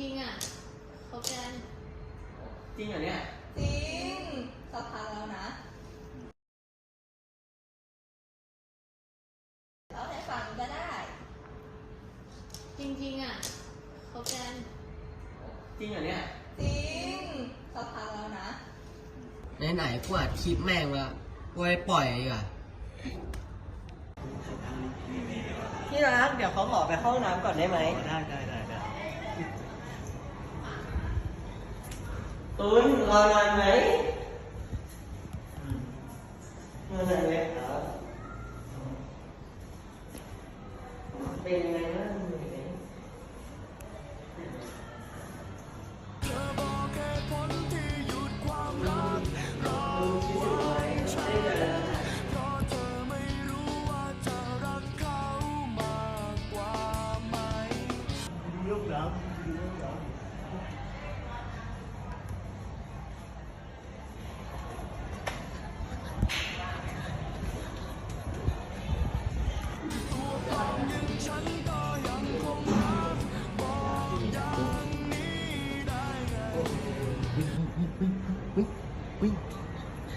จริงๆอะคบกันจริงเหรอเนี่ย จริงสักพากแล้วนะ เราให้ฟังก็ได้ จริงๆอะคบกันจริงเหรอเนี่ย จริงสักพากแล้วนะ ไหนๆกูอัดคลิปแม่งละกูไปปล่อยดีกว่าที่รัก เดี๋ยวเขาขอไปเข้าห้องน้ำก่อนได้ไหม ได้ได้ ได้ตูนรอนานไพ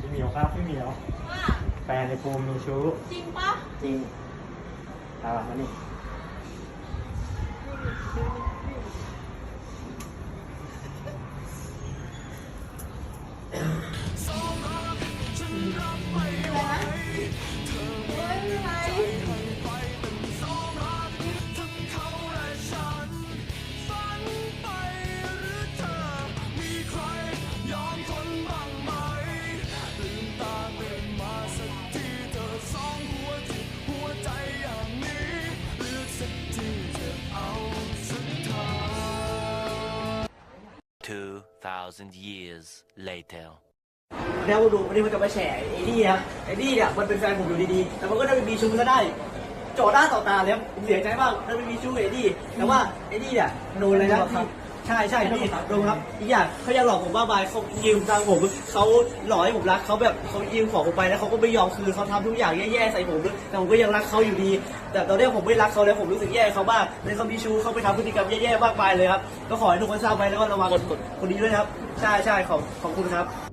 ี่เหมียวครับพี่เหมียว ว่าแฟนในภูมิมีชู้จริงปะจริงตามมานี่ 2,000 years later. แล้วดูวันนี้มันจะมาแฉไอ้นี่ครับไอ้นี่เนี่ยมันเป็นแฟนผมอยู่ดีๆแต่มันก็ได้ไปมีชู้ซะได้จอหน้าต่อตาเลยครับผมเสียใจมากได้ไปมีชู้ไอ้นี่แต่ว่าไอ้นี่เนี่ยโดนเลยนะที่ ใช่ใช่พี่โดนครับอีกอย่างเขายังหลอกผมบ้าบายเขายืมตังค์ผมเขาหลอกให้ผมรักเขาแบบเขายืมของผมไปแล้วเขาก็ไม่ยอมคืนเขาทำทุกอย่างแย่ๆใส่ผมแต่ผมก็ยังรักเขาอยู่ดี แต่ตอนนี้ผมไม่รักเขาแล้วผมรู้สึกแย่กับเขามากเลยเขามีชู้เขาไปทำพฤติกรรมแย่ๆมากมายเลยครับก็ขอให้ทุกคนทราบไว้แล้วก็ระวังคนคนนี้ด้วยนะครับ ใช่ใช่ขอบขอบคุณครับ